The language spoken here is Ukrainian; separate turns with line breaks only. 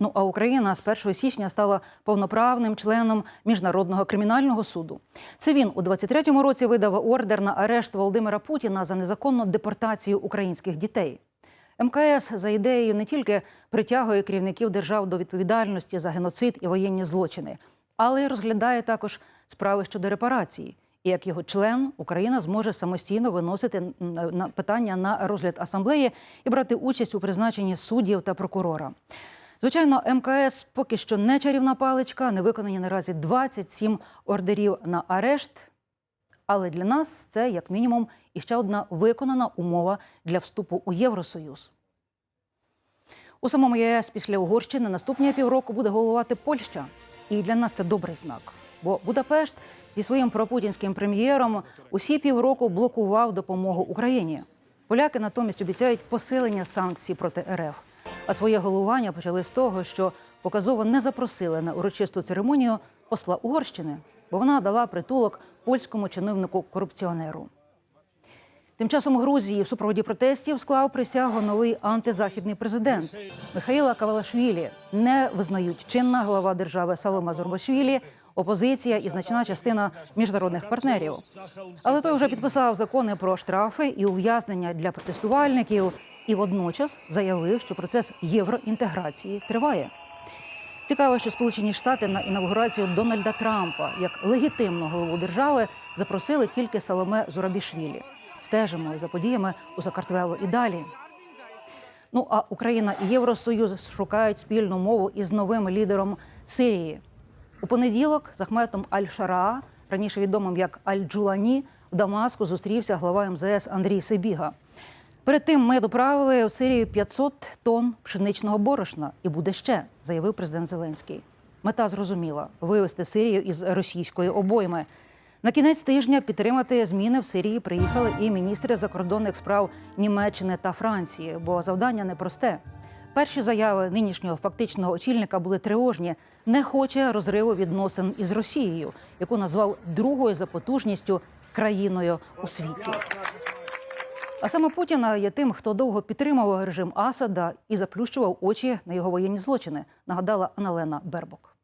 Ну а Україна з 1 січня стала повноправним членом міжнародного кримінального суду. Це він у 23-му році видав ордер на арешт Володимира Путіна за незаконну депортацію українських дітей. МКС за ідеєю не тільки притягує керівників держав до відповідальності за геноцид і воєнні злочини, але й розглядає також справи щодо репарації. І як його член Україна зможе самостійно виносити питання на розгляд асамблеї і брати участь у призначенні суддів та прокурора. Звичайно, МКС поки що не чарівна паличка, не виконані наразі 27 ордерів на арешт. Але для нас це як мінімум іще одна виконана умова для вступу у Євросоюз. У самому ЄС після Угорщини наступні півроку буде головувати Польща. І для нас це добрий знак. Бо Будапешт зі своїм пропутінським прем'єром усі півроку блокував допомогу Україні. Поляки натомість обіцяють посилення санкцій проти РФ. А своє головування почали з того, що показово не запросили на урочисту церемонію посла Угорщини, бо вона дала притулок польському чиновнику-корупціонеру. Тим часом Грузії в супроводі протестів склав присягу новий антизахідний президент Михаїла Кавалашвілі. Не визнають чинна глава держави Салома Зорбашвілі, опозиція і значна частина міжнародних партнерів. Але той вже підписав закони про штрафи і ув'язнення для протестувальників, і водночас заявив, що процес євроінтеграції триває. Цікаво, що Сполучені Штати на інавгурацію Дональда Трампа як легітимного голову держави запросили тільки Саломе Зурабішвілі. Стежимо за подіями у Сакартвело і далі. Ну а Україна і Євросоюз шукають спільну мову із новим лідером Сирії. У понеділок з Ахметом Аль-Шараа, раніше відомим як Аль-Джулані, в Дамаску зустрівся глава МЗС Андрій Сибіга. Перед тим ми доправили в Сирію 500 тонн пшеничного борошна, і буде ще, заявив президент Зеленський. Мета зрозуміла вивести Сирію із російської обойми. На кінець тижня підтримати зміни в Сирії приїхали і міністри закордонних справ Німеччини та Франції, бо завдання непросте. Перші заяви нинішнього фактичного очільника були тривожні. Не хоче розриву відносин із Росією, яку назвав другою за потужністю країною у світі. А саме Путіна є тим, хто довго підтримував режим Асада і заплющував очі на його воєнні злочини, нагадала Аналена Бербок.